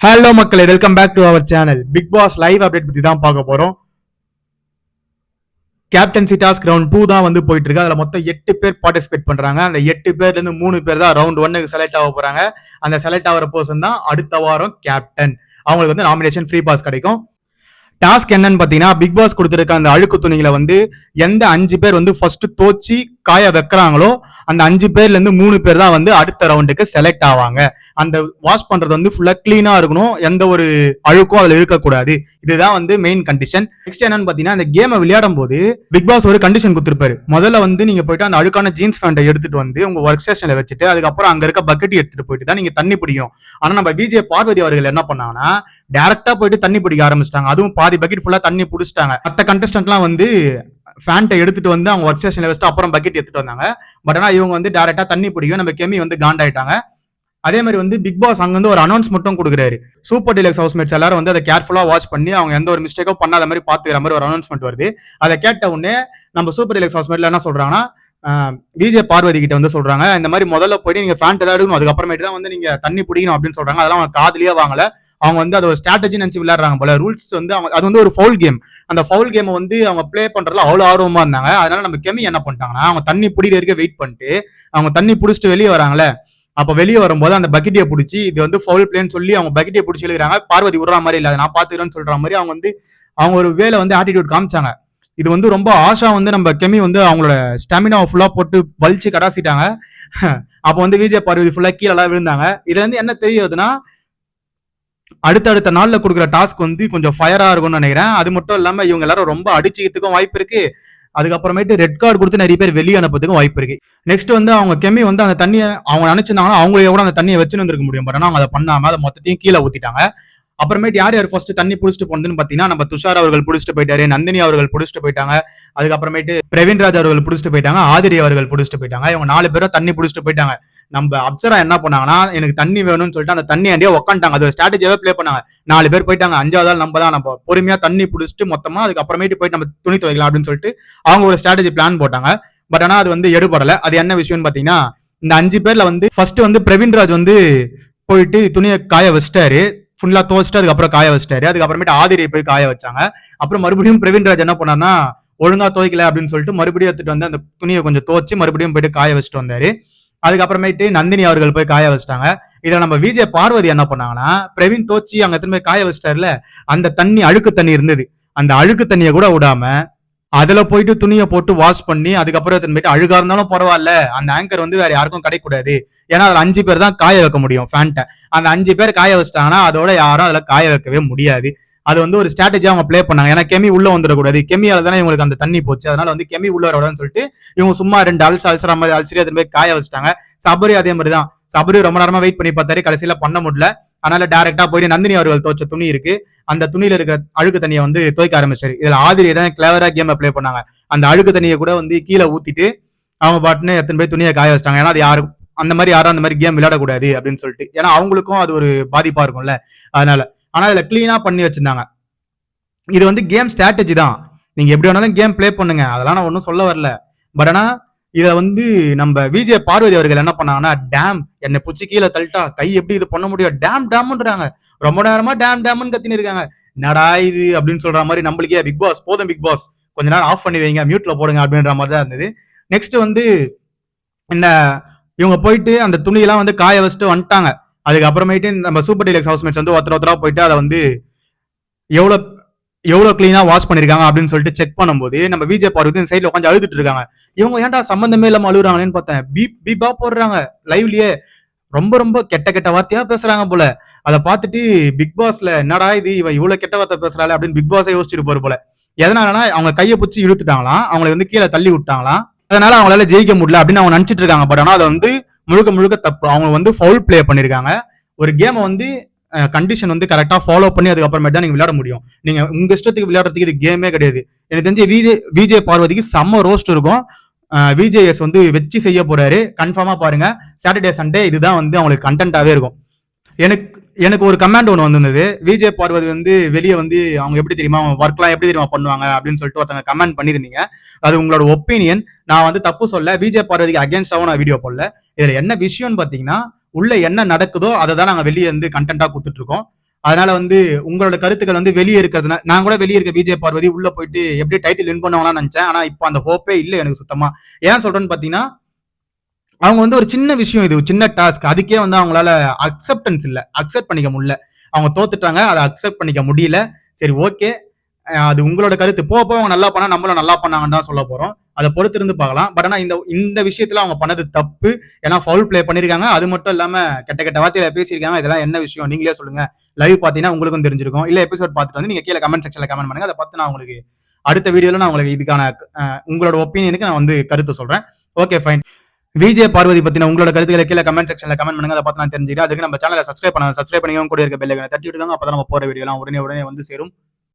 Hello மக்களே welcome back to our channel Bigg Boss live update பத்தி தான் பார்க்க போறோம். கேப்டன்சி டாஸ்க் ரவுண்ட் டூ தான் வந்து போயிட்டு இருக்கு அதுல மொத்தம் எட்டு பேர் பார்ட்டிசிபேட் பண்றாங்க. அந்த எட்டு பேர்ல இருந்து மூணு பேர் தான் ரவுண்ட் ஒன்னுக்கு செலக்ட் ஆக போறாங்க. அந்த செலக்ட் ஆகிற பர்சன் தான் அடுத்த வாரம் கேப்டன் அவங்களுக்கு வந்து நாமினேஷன் ஃப்ரீ பாஸ் கிடைக்கும். டாஸ்க் என்னன்னு பாத்தீங்கன்னா பிக் பாஸ் கொடுத்துருக்க அந்த அழுக்கு துணிகளை வந்து எந்த அஞ்சு பேர் வந்து ஃபர்ஸ்ட் தோச்சி காய வைக்கிறாங்களோ அந்த அஞ்சு பேர்ல இருந்து மூணு பேர் தான் வந்து அடுத்த ரவுண்டுக்கு செலக்ட் ஆவாங்க. அந்த வாஷ் பண்றது வந்து ஃபுல்லா கிளீனா இருக்கணும். எந்த ஒரு அழுக்கும் அதுல இருக்கக்கூடாது. இதுதான் வந்து மெயின் கண்டிஷன் நெக்ஸ்ட் என்னன்னு பாத்தீங்கன்னா அந்த கேமை விளையாடும் போது பிக் பாஸ் ஒரு கண்டிஷன் கொடுத்துருப்பாரு. முதல்ல வந்து நீங்க போயிட்டு அந்த அழுக்கான ஜீன்ஸ் பேண்டை எடுத்துட்டு வந்து உங்க ஒர்க் ஸ்டேஷன்ல வச்சுட்டு அதுக்கப்புறம் அங்க இருக்க பக்கெட் எடுத்துட்டு போயிட்டு தான் நீங்க தண்ணி பிடிக்கும் ஆனா நம்ம விஜய் பார்வதி அவர்கள் என்ன பண்ணாங்கன்னா டேரக்டா போயிட்டு தண்ணி பிடிக்க ஆரம்பிச்சிட்டாங்க. அதுவும் பாதி பக்கெட் ஃபுல்லா தண்ணி பிடிச்சிட்டாங்க. மற்ற கண்டஸ்டன்ட்லாம் வந்து ஃபேண்ட்டை எடுத்துட்டு வந்து அவங்க ஒர்க் ஸ்டேஷன்ல வச்சுட்டு அப்புறம் பக்கெட் எடுத்துட்டு வந்தாங்க. பட் ஆனால் இவங்க வந்து டேரெக்டாக தண்ணி பிடிக்கும். நம்ம கெமி வந்து காண்டாயிட்டாங்க. அதே மாதிரி வந்து பிக் பாஸ் அங்கேருந்து ஒரு அனௌன்ஸ் மட்டும் கொடுக்குறாரு. சூப்பர் டிலக்ஸ் ஹவுஸ்மேட்ஸ் எல்லாரும் வந்து அதை கேர்ஃபுல்லாக வாட்ச் பண்ணி அவங்க எந்த ஒரு மிஸ்டேக்கோ பண்ணாத மாதிரி பார்த்துக்கிற மாதிரி ஒரு அனௌன்ஸ்மெண்ட் வருது. அதை கேட்ட உடனே நம்ம சூப்பர் டிலக்ஸ் ஹவுஸ்மேட்ல என்ன சொல்றாங்கன்னா விஜய் பார்வதி கிட்ட வந்து சொல்றாங்க இந்த மாதிரி முதல்ல போயிட்டு நீங்க ஃபேண்ட் எதாவது எடுக்கணும். அதுக்கப்புறமேட்டு தான் வந்து நீங்க தண்ணி பிடிக்கணும் அப்படின்னு சொல்றாங்க. அதெல்லாம் அவங்க காதுலயே வாங்கல. அவங்க வந்து அது ஒரு ஸ்ட்ராட்டஜி நினைச்சு விளையாடுறாங்க போல. ரூல்ஸ் வந்து அவங்க அது வந்து ஒரு ஃபவுல் கேம் அந்த ஃபவுல் கேமை வந்து அவங்க ப்ளே பண்றதுல அவ்வளோ ஆர்வமா இருந்தாங்க. அதனால நம்ம கெமி என்ன பண்ணிட்டாங்கன்னா அவங்க தண்ணி பிடிக்கிற வரைக்கும் வெயிட் பண்ணிட்டு அவங்க தண்ணி பிடிச்சிட்டு வெளியே வராங்களே அப்போ வெளியே வரும்போது அந்த பக்கெட்டியை பிடிச்சி இது வந்து ஃபவுல் பிளேன்னு சொல்லி அவங்க பக்கெட்டியை பிடிச்சி எழுதுறாங்க. பார்வதி விடுற மாதிரி இல்லை நான் பார்த்துக்கிறேன்னு சொல்ற மாதிரி அவங்க வந்து அவங்க ஒரு வேலை வந்து ஆட்டிடியூட் காமிச்சாங்க. இது வந்து ரொம்ப ஆஷா வந்து நம்ம கெமி வந்து அவங்களோட ஸ்டாமினா ஃபுல்லாக போட்டு வலிச்சு கடாசிட்டாங்க. அப்போ வந்து விஜய் பார்வதி ஃபுல்லாக கீழே விழுந்தாங்க. இதுல இருந்து என்ன தெரியுதுன்னா அடுத்தடுத்த நாள்ல கொடுக்குற டாஸ்க் வந்து கொஞ்சம் ஃபயரா இருக்கும்னு நினைக்கிறேன். அது மட்டும் இல்லாம இவங்க எல்லாரும் ரொம்ப அடிச்சுக்கிறதுக்கும் வாய்ப்பு இருக்கு. அதுக்கப்புறமேட்டு ரெட் கார்டு கொடுத்து நிறைய பேர் வெளியே அனுப்புறதுக்கும் வாய்ப்பு இருக்கு. நெக்ஸ்ட் வந்து அவங்க கெமி வந்து அந்த தண்ணியை அவங்க நினைச்சிருந்தாங்கன்னா அவங்களே கூட அந்த தண்ணியை வச்சுன்னு இருந்திருக்க முடியும் பட் அவங்க அதை பண்ணாம அதை மொத்தத்தையும் கீழே ஊத்திட்டாங்க. அப்புறமேட்டு யார் யார் ஃபர்ஸ்ட் தண்ணி பிடிச்சிட்டு போனதுன்னு பாத்தீங்கன்னா நம்ம துஷார் அவர்கள் பிடிச்சிட்டு போயிட்டாரு நந்தினி அவர்கள் பிடிச்சிட்டு போயிட்டாங்க. அதுக்கப்புறமேட்டு பிரவீன்ராஜ் அவர்கள் பிடிச்சிட்டு போயிட்டாங்க ஆதிரி அவர்கள் பிடிச்சிட்டு போயிட்டாங்க. இவங்க நாலு பேரும் தண்ணி பிடிச்சிட்டு போயிட்டாங்க. நம்ம அப்சரா என்ன பண்ணாங்கன்னா எனக்கு தண்ணி வேணும்னு சொல்லிட்டு அந்த தண்ணி அண்டியே உட்காந்துட்டாங்க அது ஒரு ஸ்ட்ராட்டஜியாவே ப்ளே பண்ணாங்க. நாலு பேர் போயிட்டாங்க. அஞ்சாவது ஆள் நம்ம தான். நம்ம பொறுமையா தண்ணி பிடிச்சிட்டு மொத்தமா அதுக்கப்புறமேட்டு போயிட்டு நம்ம துணி துவைக்கலாம் அப்படின்னு சொல்லிட்டு அவங்க ஒரு ஸ்ட்ராட்டஜி பிளான் போட்டாங்க. பட் ஆனா அது வந்து எடுபடல. அது என்ன விஷயம்னு பாத்தீங்கன்னா இந்த அஞ்சு பேர்ல வந்து ஃபர்ஸ்ட் வந்து பிரவீன்ராஜ் வந்து போயிட்டு துணியை காய வச்சிட்டாரு. ஃபுல்லா துவச்சிட்டு அதுக்கப்புறம் காய வச்சிட்டாரு. அதுக்கப்புறமேட்டு ஆதிரியை போய் காய வச்சாங்க. அப்புறம் மறுபடியும் பிரவீன்ராஜ் என்ன பண்ணார்னா ஒழுங்கா துவைக்கல அப்படின்னு சொல்லிட்டு மறுபடியும் எடுத்துட்டு வந்து அந்த துணியை கொஞ்சம் துவச்சு மறுபடியும் போயிட்டு காய வச்சுட்டு வந்தாரு. அதுக்கப்புறமேட்டு நந்தினி அவர்கள் போய் காய வச்சிட்டாங்க. இதுல நம்ம விஜய் பார்வதி என்ன பண்ணாங்கன்னா பிரவீன் தோச்சி அங்க திரும்ப காய வச்சிட்டாருல அந்த தண்ணி அழுக்கு தண்ணி இருந்தது. அந்த அழுக்கு தண்ணியை கூட விடாம அதுல போயிட்டு துணியை போட்டு வாஷ் பண்ணி அதுக்கப்புறம் திரும்பிட்டு அழுகா இருந்தாலும் பரவாயில்ல அந்த ஆங்கர் வந்து வேற யாருக்கும் கிடைக்கூடாது ஏன்னா அதுல அஞ்சு பேர் தான் காய வைக்க முடியும் ஃபேண்ட்டை அந்த அஞ்சு பேர் காய வச்சிட்டாங்கன்னா அதோட யாரும் அதுல காய வைக்கவே முடியாது. அது வந்து ஒரு ஸ்ட்ராட்டஜியா அவங்க ப்ளே பண்ணாங்க. ஏன்னா கெமி உள்ள வந்துடக்கூடாது. கெமியால தானே இவங்களுக்கு அந்த தண்ணி போச்சு. அதனால வந்து கெமி உள்ள வரக்கூடாதுன்னு சொல்லிட்டு இவங்க சும்மா ரெண்டு அல்சர் அல்சரா மாதிரி அல்சரி அதே மாதிரி காய வச்சுட்டாங்க. சபரி அதே மாதிரி தான் சபரி ரொம்ப நேரமா வெயிட் பண்ணி பார்த்தாரு. கடைசியில பண்ண முடியல. அதனால டேரக்டா போயிட்டு நந்தினி அவர்கள் துவைச்ச துணி இருக்கு. அந்த துணியில இருக்கிற அழுக்கு தண்ணியை வந்து துவைக்க ஆரம்பிச்சாரு. இதுல ஆதிரி தான் கிளவரா கேம் ப்ளே பண்ணாங்க. அந்த அழுக்கு தண்ணியை கூட வந்து கீழே ஊத்திட்டு அவங்க பாட்டுன்னு எத்தனை போய் துணியை காய வச்சிட்டாங்க. ஏன்னா அது யாரும் அந்த மாதிரி யாரும் அந்த மாதிரி கேம் விளையாடக்கூடாது அப்படின்னு சொல்லிட்டு. ஏன்னா அவங்களுக்கும் அது ஒரு பாதிப்பா இருக்கும்ல. அதனால ஆனா இதுல கிளீனா பண்ணி வச்சிருந்தாங்க. இது வந்து கேம் ஸ்ட்ராட்டஜி தான். நீங்க எப்படி வேணாலும் கேம் ப்ளே பண்ணுங்க. அதெல்லாம் நான் ஒன்றும் சொல்ல வரல. பட் ஆனா இதை வந்து நம்ம விஜய பார்வதி அவர்கள் என்ன பண்ணாங்கன்னா டேம் என்னை புச்சி கீழே தள்ளிட்டா கை எப்படி இது பண்ண முடியும்? டேம் டேம்ன்றாங்க ரொம்ப நேரமா டேம் டேம்னு கத்தின்னு இருக்காங்க. நடா இது? அப்படின்னு சொல்ற மாதிரி நம்மளுக்கே பிக் பாஸ் போதும் பிக் பாஸ் கொஞ்ச நேரம் ஆஃப் பண்ணி வைங்க மியூட்ல போடுங்க அப்படின்ற மாதிரி தான் இருந்தது. நெக்ஸ்ட் வந்து இந்த இவங்க போயிட்டு அந்த துணியெல்லாம் வந்து காய வச்சுட்டு வந்துட்டாங்க. அதுக்கப்புறமேட்டு நம்ம சூப்பர் டீலக்ஸ் ஹவுஸ்மேட்ஸ் வந்து ஒருத்தர் ஒருத்தரா போயிட்டு அதை வந்து எவ்வளோ எவ்வளோ கிளீனா வாஷ் பண்ணிருக்காங்க அப்படின்னு சொல்லிட்டு செக் பண்ணும்போது நம்ம விஜய் பார்வதி இந்த சைட்ல உட்காந்து அழுதுட்டு இருக்காங்க. இவங்க ஏன்டா சம்மந்தமே இல்லாம அழுகுறாங்களேன்னு பார்த்தேன். பீப் பீப்பா போடுறாங்க லைவ்லயே ரொம்ப ரொம்ப கெட்ட கெட்ட வார்த்தையா பேசுறாங்க போல. அதை பார்த்துட்டு பிக் பாஸ்ல என்னடா இது இவன் இவ்வளவு கெட்ட வார்த்தை பேசுறாள் அப்படின்னு பிக் பாஸை யோசிச்சுட்டு போற போல. எதனாலனா அவங்க கையை பிடிச்சி இழுத்துட்டாங்களாம். அவங்களை வந்து கீழே தள்ளி விட்டாங்களாம். அதனால அவங்களால ஜெயிக்க முடியல அப்படின்னு அவங்க நினைச்சிட்டு இருக்காங்க. பட் ஆனா அதை வந்து முழுக்க முழுக்க தப்பு அவங்க வந்து ஃபவுல் ப்ளே பண்ணியிருக்காங்க ஒரு கேமை வந்து கண்டிஷன் வந்து கரெக்டாக ஃபாலோ பண்ணி அதுக்கப்புறமேட்டு தான் நீங்கள் விளையாட முடியும். நீங்கள் உங்கள் இஷ்டத்துக்கு விளையாடுறதுக்கு இது கேமே கிடையாது. எனக்கு தெரிஞ்சு விஜே விஜே பார்வதிக்கு செம்ம ரோஸ்ட் இருக்கும். விஜேஎஸ் வந்து வச்சு செய்ய போறாரு. கன்ஃபார்மாக பாருங்க. சாட்டர்டே சண்டே இதுதான் வந்து அவங்களுக்கு கண்டென்ட்டாகவே இருக்கும். எனக்கு எனக்கு ஒரு கமெண்ட் ஒன்று வந்திருந்தது. விஜய் பார்வதி வந்து வெளியே வந்து அவங்க எப்படி தெரியுமா ஒர்க்லாம் எப்படி தெரியுமா பண்ணுவாங்க அப்படின்னு சொல்லிட்டு ஒருத்தங்க கமெண்ட் பண்ணியிருந்தீங்க. அது உங்களோட ஒப்பீனியன் நான் வந்து தப்பு சொல்ல விஜய் பார்வதிக்கு அகேன்ஸ்டாகவும் நான் வீடியோ போடல. இதுல என்ன விஷயம்னு பாத்தீங்கன்னா உள்ள என்ன நடக்குதோ அதை தான் நாங்க வெளியே வந்து கண்டென்ட்டா கொடுத்துட்டு இருக்கோம் அதனால வந்து உங்களோட கருத்துக்கள் வந்து வெளியே இருக்கிறதுனா நான் கூட வெளியே இருக்க விஜய் பார்வதி உள்ள போயிட்டு எப்படி டைட்டில் வின் பண்ணுவாங்களான்னு நினைச்சேன். ஆனா இப்போ அந்த ஹோப்பே இல்லை எனக்கு சுத்தமா. ஏன் சொல்றேன்னு பாத்தீங்கன்னா அவங்க வந்து ஒரு சின்ன விஷயம் இது சின்ன டாஸ்க் அதுக்கே வந்து அவங்களால அக்செப்டன்ஸ் இல்லை. அக்செப்ட் பண்ணிக்க முடியல. அவங்க தோத்துட்டாங்க. அதை அக்செப்ட் பண்ணிக்க முடியல. சரி ஓகே அது உங்களோட கருத்து. போக போக அவங்க நல்லா பண்ணா நம்மளும் நல்லா பண்ணாங்கன்னு தான் சொல்ல போறோம். அதை பொறுத்து இருந்து பார்க்கலாம். பட் ஆனா இந்த இந்த விஷயத்துல அவங்க பண்ணது தப்பு. ஏன்னா ஃபவுல் பிளே பண்ணிருக்காங்க. அது மட்டும் இல்லாம கெட்ட கெட்ட வார்த்தையில பேசியிருக்காங்க. இதெல்லாம் என்ன விஷயம்? நீங்களே சொல்லுங்க. லைவ் பாத்தீங்கன்னா உங்களுக்கும் தெரிஞ்சிருக்கும். இல்ல எபிசோட் பார்த்துட்டு வந்து நீங்க கீழே கமெண்ட் செக்ஷன்ல கமெண்ட் பண்ணுங்க. அதை பார்த்து நான் உங்களுக்கு அடுத்த வீடியோல நான் உங்களுக்கு இதுக்கான உங்களோட ஒப்பீனியனுக்கு நான் வந்து கருத்து சொல்றேன். ஓகே ஃபைன் விஜய் பார்வதி பத்தின உங்களோட கருத்துக்களை கீழே கமெண்ட் செக்ஷன்ல கமெண்ட் பண்ணுங்க. அதை பார்த்து நான் தெரிஞ்சுக்கிறேன். அதுக்கு நம்ம சேனலை சப்ஸ்கிரைப் பண்ண சப்ஸ்கிரைப் பண்ணிக்கோங்க. கூட இருக்க பெல்லைக்கனை தட்டி விட்டுக்காங்க. அப்பதான் நம்ம போற வீடியோலாம் உடனே உடனே வந்து சேரும்.